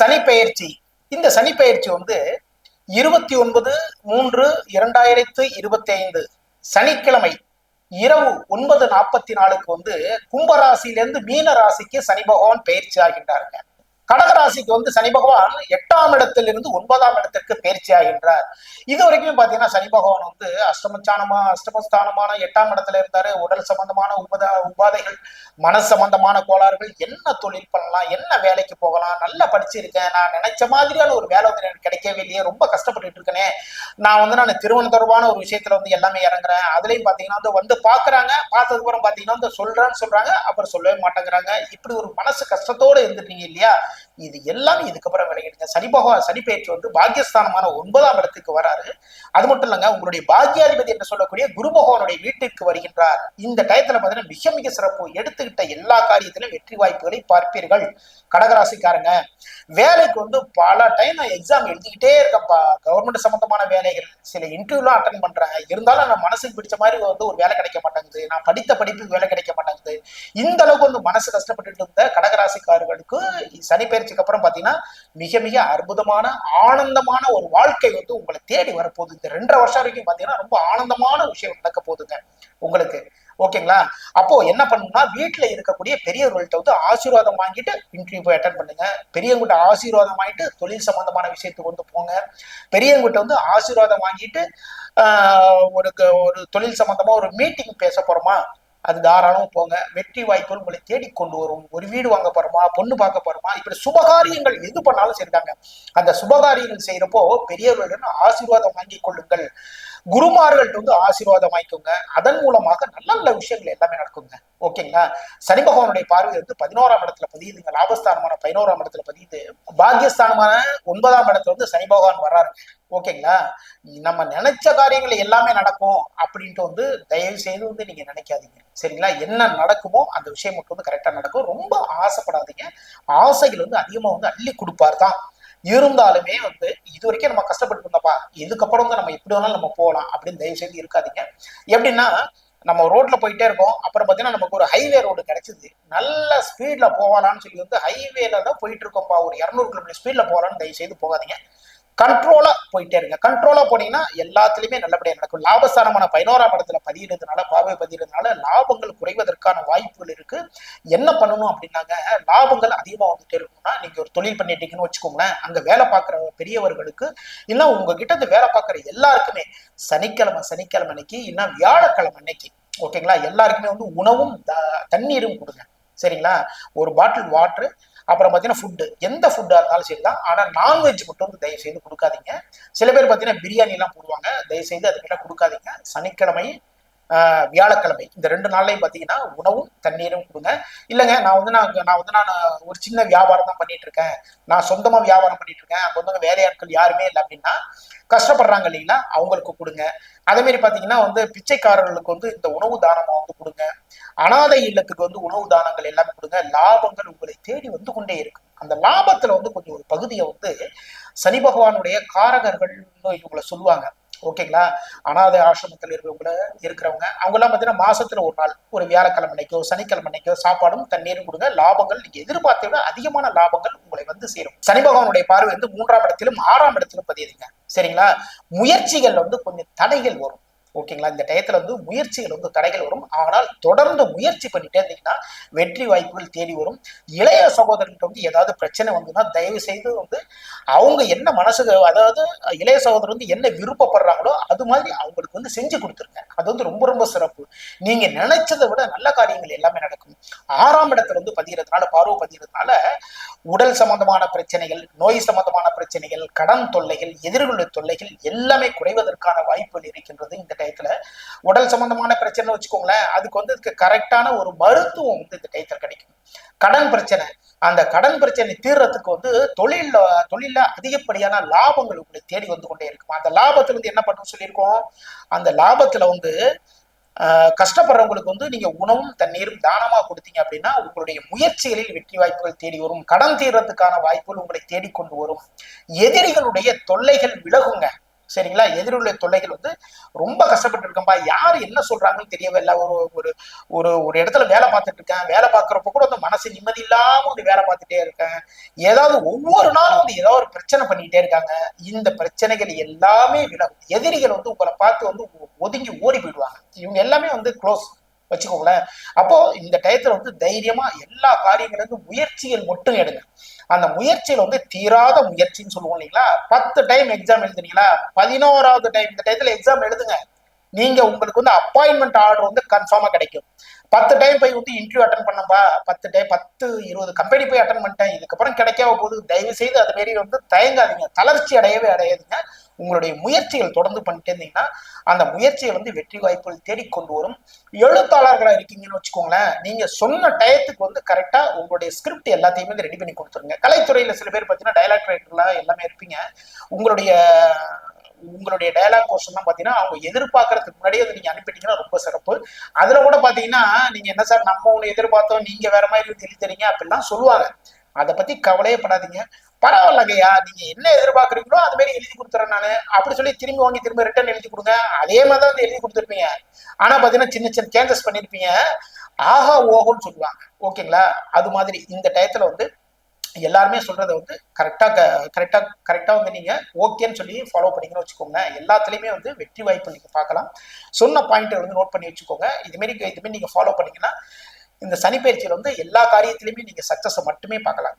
சனி பெயர்ச்சி இந்த சனி பெயர்ச்சி வந்து இருபத்தி ஒன்பது மூன்று இரண்டாயிரத்து இருபத்தி ஐந்து சனிக்கிழமை இரவு ஒன்பது நாற்பத்தி நாலுக்கு வந்து கும்பராசியிலிருந்து மீன ராசிக்கு சனி பகவான் பயிற்சி ஆகின்றாருங்க. கடகராசிக்கு வந்து சனி பகவான் எட்டாம் இடத்திலிருந்து ஒன்பதாம் இடத்திற்கு பயிற்சி ஆகின்றார். இது வரைக்கும் பாத்தீங்கன்னா சனி பகவான் வந்து அஷ்டமச்சானமா அஷ்டமஸ்தானமான எட்டாம் இடத்துல இருந்தாரு. உடல் சம்பந்தமான உபத உபாதைகள் மன சம்பந்தமான கோளாறுகள் என்ன தொழில் பண்ணலாம் என்ன வேலைக்கு போகலாம் நல்லா படிச்சிருக்கேன். நான் நினைச்ச மாதிரியான ஒரு வேலை வந்து எனக்கு கிடைக்கவே இல்லையே. ரொம்ப கஷ்டப்பட்டுட்டு இருக்கேனே. நான் வந்து நான் திருமணம் தொடர்பான ஒரு விஷயத்துல வந்து எல்லாமே இறங்குறேன். அதுலயும் பாத்தீங்கன்னா வந்து வந்து பாக்குறாங்க. பார்த்ததுக்கு அப்புறம் பாத்தீங்கன்னா வந்து சொல்றேன்னு சொல்றாங்க. அப்புறம் சொல்லவே மாட்டேங்கிறாங்க. இப்படி ஒரு மனசு கஷ்டத்தோட இருந்துட்டீங்க இல்லையா? இது எல்லாமே இதுக்கப்புறம் விளையிடுங்க சனி பகவான் சனி பெயர்ச்சி வந்து பாக்கியஸ்தானமான ஒன்பதாம் இடத்துக்கு வராரு. அது மட்டும் இல்லைங்க உங்களுடைய பாக்கியாதிபதி என்று சொல்லக்கூடிய குரு பகவானுடைய வீட்டிற்கு வருகின்றார். இந்த டயத்துல பாத்தீங்கன்னா மிக மிக சிறப்பு. எடுத்துக்கிட்ட எல்லா காரியத்திலும் வெற்றி வாய்ப்புகளை பார்ப்பீர்கள். கடகராசிக்காரங்க வேலைக்கு வந்து பல டைம் நான் எக்ஸாம் எழுதிக்கிட்டே இருக்கப்பா கவர்மெண்ட் சம்பந்தமான வேலைகள் சில இன்டர்வியூலாம் அட்டன் பண்றேன். இருந்தாலும் நான் மனசுக்கு பிடிச்ச மாதிரி வந்து ஒரு வேலை கிடைக்க மாட்டேங்குது. நான் படித்த படிப்புக்கு வேலை கிடைக்க மாட்டேங்குது. இந்த அளவுக்கு வந்து மனசு கஷ்டப்பட்டு இருந்த கடகராசிக்காரர்களுக்கு சனி பயிற்சிக்கு அப்புறம் பாத்தீங்கன்னா மிக மிக அற்புதமான ஆனந்தமான ஒரு வாழ்க்கை வந்து உங்களை தேடி வரப்போகுது. இந்த ரெண்டரை வருஷம் வரைக்கும் பாத்தீங்கன்னா ரொம்ப ஆனந்தமான விஷயம் நடக்க போகுதுங்க உங்களுக்கு. ஓகேங்களா? அப்போ என்ன பண்ணணும்னா வீட்டுல இருக்கக்கூடிய பெரியவர்கள்ட்ட வந்து ஆசீர்வாதம் வாங்கிட்டு இன்டர்வியூ போய் அட்டன் பண்ணுங்க. பெரியவங்கிட்ட ஆசீர்வாதம் வாங்கிட்டு தொழில் சம்பந்தமான விஷயத்துக்கு வந்து போங்க. பெரியவங்கிட்ட வந்து ஆசீர்வாதம் வாங்கிட்டு ஒரு ஒரு தொழில் சம்பந்தமா ஒரு மீட்டிங் பேச போறோமா? அது தாராளம் போங்க. வெற்றி வாய்ப்புகள் உங்களை தேடி கொண்டு வரும். ஒரு வீடு வாங்க போறோமா? பொண்ணு பார்க்க போறோமா? இப்படி சுபகாரியங்கள் எது பண்ணாலும் சரிதாங்க. அந்த சுபகாரியங்கள் செய்யறப்போ பெரியவர்களிடம் ஆசீர்வாதம் வாங்கிக் கொள்ளுங்கள். குருமார்கள்ட்ட வந்து ஆசீர்வாதம் வாங்கிக்கோங்க. அதன் மூலமாக நல்ல நல்ல விஷயங்கள் எல்லாமே நடக்குங்க. ஓகேங்களா? சனி பகவானுடைய பார்வை வந்து பதினோராம் இடத்துல பதியுதுங்க. லாபஸ்தானமான பதினோராம் இடத்துல பதியுது. பாக்கியஸ்தானமான ஒன்பதாம் இடத்துல வந்து சனி பகவான் வர்றாரு ஓகேங்களா? நம்ம நினைச்ச காரியங்கள் எல்லாமே நடக்கும் அப்படின்ட்டு வந்து தயவு செய்து வந்து நீங்க நினைக்காதீங்க. சரிங்களா? என்ன நடக்குமோ அந்த விஷயம் மட்டும் வந்து கரெக்டா நடக்கும். ரொம்ப ஆசைப்படாதீங்க. ஆசைகள் வந்து அதிகமா வந்து அள்ளி கொடுப்பார் தான். இருந்தாலுமே வந்து இது வரைக்கும் நம்ம கஷ்டப்பட்டு இருந்தப்பா இதுக்கப்புறம் வந்து நம்ம எப்படி வேணாலும் நம்ம போகலாம் அப்படின்னு தயவு செய்து இருக்காதீங்க. எப்படின்னா நம்ம ரோட்ல போயிட்டே இருக்கோம். அப்புறம் பார்த்தீங்கன்னா நமக்கு ஒரு ஹைவே ரோடு கிடைச்சிது. நல்ல ஸ்பீட்ல போகலான்னு சொல்லி வந்து ஹைவேல தான் போயிட்டு இருக்கோம்ப்பா. ஒரு இரநூறு கிலோமீட்டர் ஸ்பீட்ல போகலான்னு தயவு செய்து போகாதீங்க. கண்ட்ரோலா போயிட்டே இருங்க. கண்ட்ரோலா போனீங்கன்னா எல்லாத்துலயுமே நல்லபடியா நடக்கும். லாபஸ்தானமான பதினோராம் இடத்துல பதியிறதுனால பார்வை பதியிறதுனால லாபங்கள் குறைவதற்கான வாய்ப்புகள் இருக்கு. என்ன பண்ணணும் அப்படின்னாங்க லாபங்கள் அதிகமா வந்துட்டே இருக்கும்னா நீங்க ஒரு தொழில் பண்ணிட்டீங்கன்னு வச்சுக்கோங்களேன் அங்க வேலை பார்க்குற பெரியவர்களுக்கு இல்லை உங்ககிட்ட இந்த வேலை பார்க்குற எல்லாருக்குமே சனிக்கிழமை சனிக்கிழமை அன்னைக்கு இல்ல வியாழக்கிழமை அன்னைக்கு ஓகேங்களா எல்லாருக்குமே வந்து உணவும் த- தண்ணீரும் கொடுங்க. சரிங்களா? ஒரு பாட்டில் வாட்டர் அப்புறம் பார்த்தீங்கன்னா ஃபுட்டு எந்த ஃபுட்டாக இருந்தாலும் சரி தான் ஆனால் நான்வெஜ் மட்டும் வந்து தயவு செய்து கொடுக்காதீங்க. சில பேர் பார்த்தீங்கன்னா பிரியாணிலாம் போடுவாங்க. தயவு செய்து அதுக்கெல்லாம் கொடுக்காதீங்க. சனிக்கிழமை வியாழக்கிழமை. இந்த ரெண்டு நாள்லையும் பார்த்தீங்கன்னா உணவும் தண்ணீரும் கொடுங்க. இல்லைங்க நான் வந்து நான் நான் வந்து நான் ஒரு சின்ன வியாபாரம் தான் பண்ணிட்டு இருக்கேன் நான் சொந்தமாக வியாபாரம் பண்ணிட்டு இருக்கேன் அங்கே வந்து வேலையாட்கள் யாருமே இல்லை அப்படின்னா கஷ்டப்படுறாங்க இல்லைங்களா? அவங்களுக்கு கொடுங்க. அதேமாரி பார்த்தீங்கன்னா வந்து பிச்சைக்காரர்களுக்கு வந்து இந்த உணவு தானமாக வந்து கொடுங்க. அனாதை இல்லத்துக்கு வந்து உணவு தானங்கள் எல்லாமே கொடுங்க. லாபங்கள் உங்களை தேடி வந்து கொண்டே இருக்கு அந்த லாபத்துல வந்து கொஞ்சம் ஒரு பகுதியை வந்து சனி பகவானுடைய காரகர்கள் இவங்களை சொல்லுவாங்க. ஓகேங்களா அனாதை ஆசிரமத்தில் இருக்கிறவங்க இருக்கிறவங்க அவங்கெல்லாம் பார்த்தீங்கன்னா மாசத்துல ஒரு நாள் ஒரு வியாழக்கிழமை அன்னைக்கோ சனிக்கிழமை அன்னைக்கோ சாப்பாடும் தண்ணீரும் கொடுங்க. லாபங்கள் நீங்க எதிர்பார்த்த விட அதிகமான லாபங்கள் உங்களை வந்து சேரும். சனி பகவானுடைய பார்வை வந்து மூன்றாம் இடத்திலும் ஆறாம் இடத்திலும் பதியுதுங்க. சரிங்களா? முயற்சிகள் வந்து கொஞ்சம் தடைகள் வரும். ஓகேங்களா? இந்த டயத்தில் வந்து முயற்சிகள் வந்து தடைகள் வரும். ஆனால் தொடர்ந்து முயற்சி பண்ணிட்டே இருந்தீங்கன்னா வெற்றி வாய்ப்புகள் தேடி வரும். இளைய சகோதரர்கிட்ட வந்து ஏதாவது பிரச்சனை வந்துன்னா தயவு செய்து வந்து அவங்க என்ன மனசுக்கு அதாவது இளைய சகோதரர் வந்து என்ன விருப்பப்படுறாங்களோ அது மாதிரி அவங்களுக்கு வந்து செஞ்சு கொடுத்துருங்க. அது வந்து ரொம்ப ரொம்ப சிறப்பு. நீங்க நினைச்சதை விட நல்ல காரியங்கள் எல்லாமே நடக்கும். ஆறாம் இடத்துல வந்து பதிகிறதுனால பார்வை பதிகிறதுனால உடல் சம்பந்தமான பிரச்சனைகள் நோய் சம்பந்தமான பிரச்சனைகள் கடன் தொல்லைகள் எதிர்கொள்ள தொல்லைகள் எல்லாமே குறைவதற்கான வாய்ப்புகள் இருக்கின்றது இந்த டயத்துல உடல் சம்பந்தமான பிரச்சனை வச்சுக்கோங்களேன் அதுக்கு வந்து கரெக்டான ஒரு மருத்துவம் வந்து இந்த டயத்துல கிடைக்கும். கடன் பிரச்சனை. அந்த கடன் பிரச்சனை தீர்றதுக்கு வந்து தொழில தொழில அதிகப்படியான லாபங்கள் உங்களை தேடி வந்து கொண்டே இருக்கும்? அந்த லாபத்துல வந்து என்ன பண்ணணும்னு சொல்லியிருக்கோம்? அந்த லாபத்துல வந்து ஆஹ், கஷ்டப்படுறவங்களுக்கு வந்து நீங்க உணவும் தண்ணீரும் தானமா கொடுத்தீங்க அப்படின்னா உங்களுடைய முயற்சிகளில் வெற்றி வாய்ப்புகள் தேடி வரும். கடன் தீர்றதுக்கான வாய்ப்புகள் உங்களை தேடி கொண்டு வரும். எதிரிகளுடைய தொல்லைகள் விலகுங்க. சரிங்களா? எதிரிலுள்ள தொல்லைகள் வந்து ரொம்ப கஷ்டப்பட்டு இருக்கம்பா யார் என்ன சொல்றாங்கன்னு தெரியவே இல்லை ஒரு ஒரு ஒரு ஒரு இடத்துல வேலை பார்த்துட்டு இருக்கேன் வேலை பார்க்குறப்ப கூட வந்து மனசு நிம்மதி இல்லாம வந்து வேலை பார்த்துட்டே இருக்கேன். ஏதாவது ஒவ்வொரு நாளும் வந்து ஏதாவது ஒரு பிரச்சனை பண்ணிட்டே இருக்காங்க. இந்த பிரச்சனைகள் எல்லாமே விலகும். எதிரிகள் வந்து உங்களை பார்த்து வந்து ஒதுங்கி ஓடி போயிடுவாங்க. இவங்க எல்லாமே வந்து க்ளோஸ் வச்சுக்கோங்களேன். அப்போ இந்த டயத்துல வந்து தைரியமா எல்லா காரியங்களுக்கும் முயற்சிகள் மட்டும் எடுங்க. அந்த முயற்சியில் வந்து தீராத முயற்சின்னு சொல்லுவோம் இல்லைங்களா? பத்து டைம் எக்ஸாம் எழுதுனீங்களா? பதினோராவது டைம் இந்த டயத்துல எக்ஸாம் எழுதுங்க. நீங்க உங்களுக்கு வந்து அப்பாயின்மெண்ட் ஆர்டர் வந்து கன்ஃபார்மா கிடைக்கும். பத்து டைம் போய் வந்து இன்டர்வியூ அட்டன் பண்ணப்பா பத்து டைம் பத்து இருபது கம்பெனி போய் அட்டன் பண்ணிட்டேன். இதுக்கப்புறம் கிடைக்காம போது தயவு செய்து அது மாரி வந்து தயங்காதீங்க. தளர்ச்சி அடையவே அடையாதுங்க. உங்களுடைய முயற்சிகள் தொடர்ந்து பண்ணிட்டே இருந்தீங்கன்னா அந்த முயற்சியை வந்து வெற்றி வாய்ப்புகள் தேடிக்கொண்டு வரும். எழுத்தாளர்களா இருக்கீங்கன்னு வச்சுக்கோங்களேன் நீங்க சொன்ன டயத்துக்கு வந்து கரெக்டா உங்களுடைய ஸ்கிரிப்ட் எல்லாத்தையுமே வந்து ரெடி பண்ணி கொடுத்துருங்க. கலைத்துறையில சில பேர் பார்த்தீங்கன்னா டைலாக் ரைட்டர்லாம் எல்லாமே இருப்பீங்க. உங்களுடைய உங்களுடைய டயலாக் போர்ஷன்லாம் பார்த்தீங்கன்னா அவங்க எதிர்பார்க்கறதுக்கு முன்னாடியே அதை நீங்க அனுப்பிட்டீங்கன்னா ரொம்ப சிறப்பு. அதுல கூட பாத்தீங்கன்னா நீங்க என்ன சார் நம்ம ஒன்று எதிர்பார்த்தோம் நீங்க வேற மாதிரி தெளித்தறீங்க அப்படிலாம் சொல்லுவாங்க. அதை பத்தி கவலையே படாதீங்க. பரவாயில்லங்கய்யா நீங்க என்ன எதிர்பார்க்குறீங்களோ அது மாதிரி எழுதி கொடுத்துறேன் நான். அப்படி சொல்லி திரும்பி வாங்கி திரும்ப ரிட்டர்ன் எழுதி கொடுங்க. அதே மாதிரி தான் வந்து எழுதி கொடுத்துருப்பீங்க. ஆனா பாத்தீங்கன்னா சின்ன சின்ன சேஞ்சஸ் பண்ணிருப்பீங்க. ஆஹா ஓஹோன்னு சொல்லுவாங்க. ஓகேங்களா? அது மாதிரி இந்த டயத்துல வந்து எல்லாருமே சொல்றதை வந்து கரெக்டா கரெக்டா கரெக்டா வந்து நீங்க ஓகேன்னு சொல்லி ஃபாலோ பண்ணீங்கன்னு வச்சுக்கோங்க. எல்லாத்துலயுமே வந்து வெற்றி வாய்ப்பு நீங்க பார்க்கலாம். சொன்ன பாயிண்ட் வந்து நோட் பண்ணி வச்சுக்கோங்க. இதுமாரி இதுமாரி நீங்க ஃபாலோ பண்ணீங்கன்னா இந்த சனிப்பயிற்சியில் வந்து எல்லா காரியத்திலையுமே நீங்க சக்ஸஸை மட்டுமே பார்க்கலாம்.